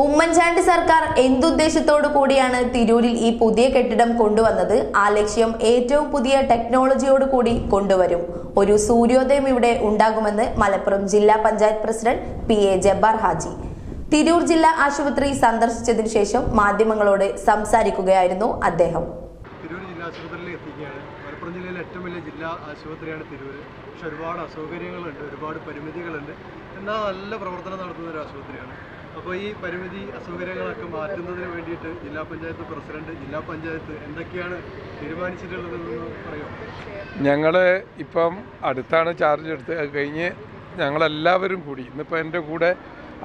ഉമ്മൻചാണ്ടി സർക്കാർ എന്തുദ്ദേശത്തോടു കൂടിയാണ് തിരൂരിൽ ഈ പുതിയ കെട്ടിടം കൊണ്ടുവന്നത്? ആ ലക്ഷ്യം ഏറ്റവും പുതിയ ടെക്നോളജിയോട് കൂടി കൊണ്ടുവരും. ഒരു സൂര്യോദയം ഇവിടെ ഉണ്ടാകുമെന്ന് മലപ്പുറം ജില്ലാ panchayat president P A Jabbar Haji. Tirur ജില്ലാ ആശുപത്രി സന്ദർശിച്ചതിനു ശേഷം മാധ്യമങ്ങളോട് സംസാരിക്കുകയായിരുന്നു അദ്ദേഹം. ജില്ലാ മലപ്പുറം ജില്ലയിലെ ഏറ്റവും വലിയ ജില്ലാ ആശുപത്രിയാണ് തിരൂർ പക്ഷെ ഒരുപാട് അസൗകര്യങ്ങളുണ്ട് ഒരുപാട് പരിമിതികളുണ്ട്. എന്നാൽ നല്ല പ്രവർത്തനം നടത്തുന്ന ഒരു ആശുപത്രിയാണ്. അപ്പോൾ ഈ പരിമിതി അസൗകര്യങ്ങളൊക്കെ മാറ്റുന്നതിന് വേണ്ടിയിട്ട് ജില്ലാ പഞ്ചായത്ത് പ്രസിഡന്റ് ജില്ലാ പഞ്ചായത്ത് എന്തൊക്കെയാണ് തീരുമാനിച്ചിട്ടുള്ളതെന്ന് പറയുമോ ഞങ്ങൾ ഇപ്പം അടുത്താണ് ചാർജ് എടുത്ത്. കഴിഞ്ഞ് ഞങ്ങളെല്ലാവരും കൂടി ഇന്നിപ്പോൾ എന്റെ കൂടെ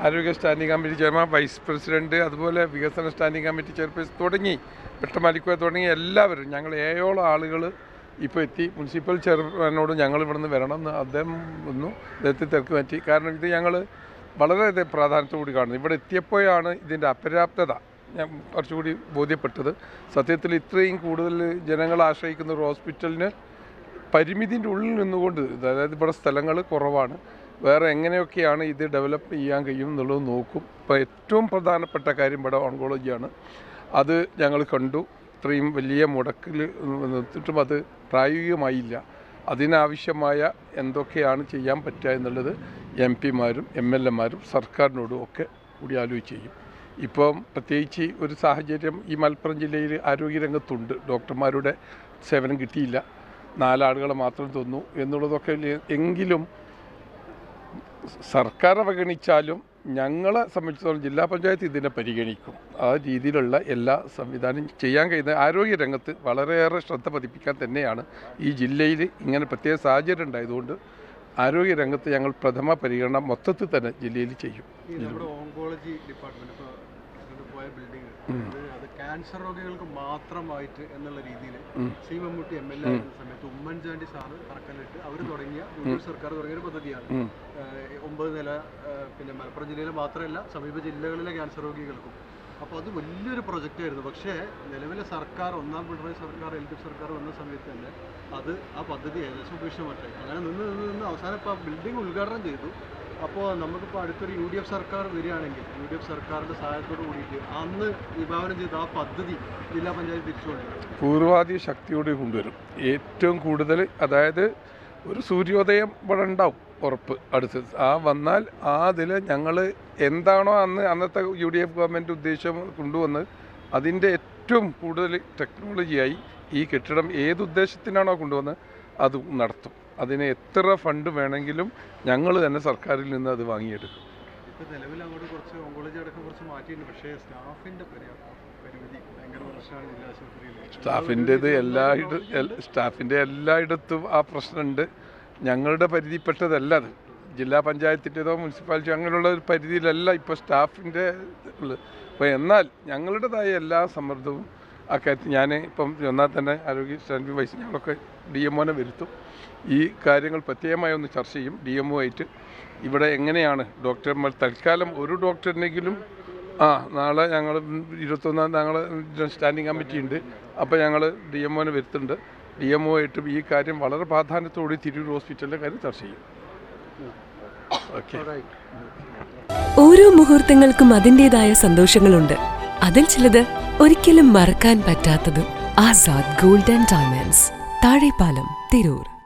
ആരോഗ്യ standing committee chairman vice president അതുപോലെ വികസന സ്റ്റാൻഡിംഗ് കമ്മിറ്റി ചെയർപേഴ്സൺ തുടങ്ങി വെട്ടമാലിക്കുക തുടങ്ങി എല്ലാവരും ഞങ്ങൾ ഏഴോളം ആളുകൾ ഇപ്പോൾ എത്തി. മുനിസിപ്പൽ ചെയർമാനോട് ഞങ്ങൾ ഇവിടുന്ന് വരണം അദ്ദേഹം വന്നു. അദ്ദേഹത്തെ തിരക്ക് മാറ്റി. കാരണം ഇത് ഞങ്ങൾ വളരെ പ്രാധാന്യത്തോടുകൂടി കാണുന്നത്. ഇവിടെ എത്തിയപ്പോഴാണ് ഇതിന്റെ അപര്യാപ്തത. ഞാൻ കുറച്ചുകൂടി ബോധ്യപ്പെട്ടത്. സത്യത്തിൽ ഇത്രയും കൂടുതൽ ജനങ്ങൾ ആശ്രയിക്കുന്ന ഒരു ഹോസ്പിറ്റലിന് പരിമിതിന്റെ ഉള്ളിൽ നിന്നുകൊണ്ട് അതായത് ഇവിടെ സ്ഥലങ്ങൾ കുറവാണ് വേറെ എങ്ങനെയൊക്കെയാണ് ഇത് ഡെവലപ്പ് ചെയ്യാൻ കഴിയും എന്നുള്ളത് നോക്കും. ഇപ്പോൾ ഏറ്റവും പ്രധാനപ്പെട്ട കാര്യം ഇവിടെ ഓൺകോളജിയാണ്. അത് ഞങ്ങൾ കണ്ടു. ഇത്രയും വലിയ മുടക്കിൽ നിർത്തിട്ടും അത് പ്രായോഗികമായില്ല. അതിനാവശ്യമായ എന്തൊക്കെയാണ് ചെയ്യാൻ പറ്റുക എന്നുള്ളത് എം പിമാരും എം എൽ എമാരും സർക്കാരിനോടും ഒക്കെ കൂടി ആലോചിച്ച് ചെയ്യും. ഇപ്പം പ്രത്യേകിച്ച് ഒരു സാഹചര്യം ഈ മലപ്പുറം ജില്ലയിൽ ആരോഗ്യരംഗത്തുണ്ട്. ഡോക്ടർമാരുടെ സേവനം കിട്ടിയില്ല. നാലാളുകളെ മാത്രം തന്നു എന്നുള്ളതൊക്കെ എങ്കിലും സർക്കാർ അവഗണിച്ചാലും ഞങ്ങളെ സംബന്ധിച്ചിടത്തോളം ജില്ലാ പഞ്ചായത്ത് ഇതിനെ പരിഗണിക്കും. ആ രീതിയിലുള്ള എല്ലാ സംവിധാനം ചെയ്യാൻ കഴിയുന്ന ആരോഗ്യരംഗത്ത് വളരെയേറെ ശ്രദ്ധ പതിപ്പിക്കാൻ തന്നെയാണ് ഈ ജില്ലയിൽ ഇങ്ങനെ പ്രത്യേക സാഹചര്യം ഉണ്ടായതുകൊണ്ട് ആരോഗ്യരംഗത്ത് ഞങ്ങൾ പ്രഥമ പരിഗണന മൊത്തത്തിൽ തന്നെ ജില്ലയിൽ ചെയ്യും. ഓങ്കോളജി ഡിപ്പാർട്ട്മെന്റ് പോയ ബിൽഡിംഗ് അത് ക്യാൻസർ രോഗികൾക്ക് മാത്രമായിട്ട് എന്നുള്ള രീതിയിൽ C Mammootty M L A സമയത്ത് ഉമ്മൻചാണ്ടി സാറ് തറക്കല്ലിട്ട് അവർ തുടങ്ങിയ യു സർക്കാർ തുടങ്ങിയ ഒരു പദ്ധതിയാണ്. ഒമ്പത് നില പിന്നെ മലപ്പുറം ജില്ലയിൽ മാത്രമല്ല സമീപ ജില്ലകളിലെ ക്യാൻസർ രോഗികൾക്കും അപ്പോൾ അത് വലിയൊരു പ്രൊജക്റ്റ് ആയിരുന്നു. പക്ഷേ നിലവിലെ സർക്കാർ ഒന്നാം പിണറായി സർക്കാർ എൽ ഡി എഫ് സർക്കാർ വന്ന സമയത്ത് തന്നെ അത് ആ പദ്ധതി ഏകദേശം ഉപേക്ഷിച്ചു അങ്ങനെ നിന്ന് നിന്ന് നിന്ന് അവസാനം ഇപ്പോൾ ബിൽഡിംഗ് ഉദ്ഘാടനം ചെയ്തു. അപ്പോൾ നമുക്കിപ്പോൾ അടുത്തൊരു യു ഡി എഫ് സർക്കാർ വരികയാണെങ്കിൽ യു ഡി എഫ് സർക്കാരിന്റെ സഹായത്തോട് കൂടിയിട്ട് അന്ന് വിഭാവനം ചെയ്ത ആ പദ്ധതി ജില്ലാ പഞ്ചായത്ത് തിരിച്ചു പൂർവാധി ശക്തിയോടെ കൊണ്ടുവരും. ഏറ്റവും കൂടുതൽ അതായത് ഒരു സൂര്യോദയം ഇവിടെ ഉണ്ടാവും ഉറപ്പ്. അടുത്ത്. ആ വന്നാൽ ആ അതിൽ ഞങ്ങൾ എന്താണോ അന്ന് അന്നത്തെ യു ഡി എഫ് ഗവൺമെന്റ് ഉദ്ദേശം കൊണ്ടുവന്ന് അതിന്റെ ഏറ്റവും കൂടുതൽ ടെക്നോളജിയായി ഈ കെട്ടിടം ഏത് ഉദ്ദേശത്തിനാണോ കൊണ്ടുവന്നത് അത് നടത്തും. അതിന് എത്ര ഫണ്ട് വേണമെങ്കിലും ഞങ്ങൾ തന്നെ സർക്കാരിൽ നിന്ന് അത് വാങ്ങിയെടുക്കും. അങ്ങോട്ട് കുറച്ച് കുറച്ച് മാറ്റിയിട്ടുണ്ട്. പക്ഷേ സ്റ്റാഫിന്റെ ഭയങ്കര പ്രശ്നമാണ് ജില്ലാ ആശുപത്രിയിൽ സ്റ്റാഫിന്റേത് എൽ- സ്റ്റാഫിന്റെ എല്ലായിടത്തും ആ പ്രശ്നമുണ്ട്. ഞങ്ങളുടെ പരിധിപ്പെട്ടതല്ല അത്. ജില്ലാ പഞ്ചായത്തിന്റെതോ മുനിസിപ്പാലിറ്റി അങ്ങനെയുള്ള ഒരു പരിധിയിലല്ല ഇപ്പോൾ സ്റ്റാഫിന്റെ ഉള്ളത് അപ്പോൾ എന്നാൽ ഞങ്ങളുടേതായ എല്ലാ സമ്മർദ്ദവും ആ കാര്യത്തിൽ ഞാൻ ഇപ്പം എന്നാൽ തന്നെ ആരോഗ്യ സ്റ്റാൻഡ് വൈസ് ഞങ്ങളൊക്കെ ഡി എം ഒനെ വരുത്തും. ഈ കാര്യങ്ങൾ പ്രത്യേകമായി ഒന്ന് ചർച്ച ചെയ്യും. ഡി എം ഒ ആയിട്ട് ഇവിടെ എങ്ങനെയാണ്? ഡോക്ടർമാർ തൽക്കാലം ഒരു ഡോക്ടറിനെങ്കിലും ആ നാളെ ഞങ്ങൾ ഇരുപത്തൊന്നാം ഞങ്ങൾ സ്റ്റാൻഡിംഗ് കമ്മിറ്റി ഉണ്ട്. അപ്പോൾ ഞങ്ങൾ ഡി എം ഒനെ വരുത്തുന്നുണ്ട്. ഡി എം ഒ ആയിട്ടും ഈ കാര്യം വളരെ പ്രാധാന്യത്തോടെ തിരൂർ ഹോസ്പിറ്റലിന്റെ കാര്യം ചർച്ച ചെയ്യും. ഓരോ മുഹൂർത്തങ്ങൾക്കും അതിന്റെതായ സന്തോഷങ്ങളുണ്ട്. അതിൽ ചിലത് ഒരിക്കലും മറക്കാൻ പറ്റാത്തതും. Azad golden diamonds Thazhepalam Tirur.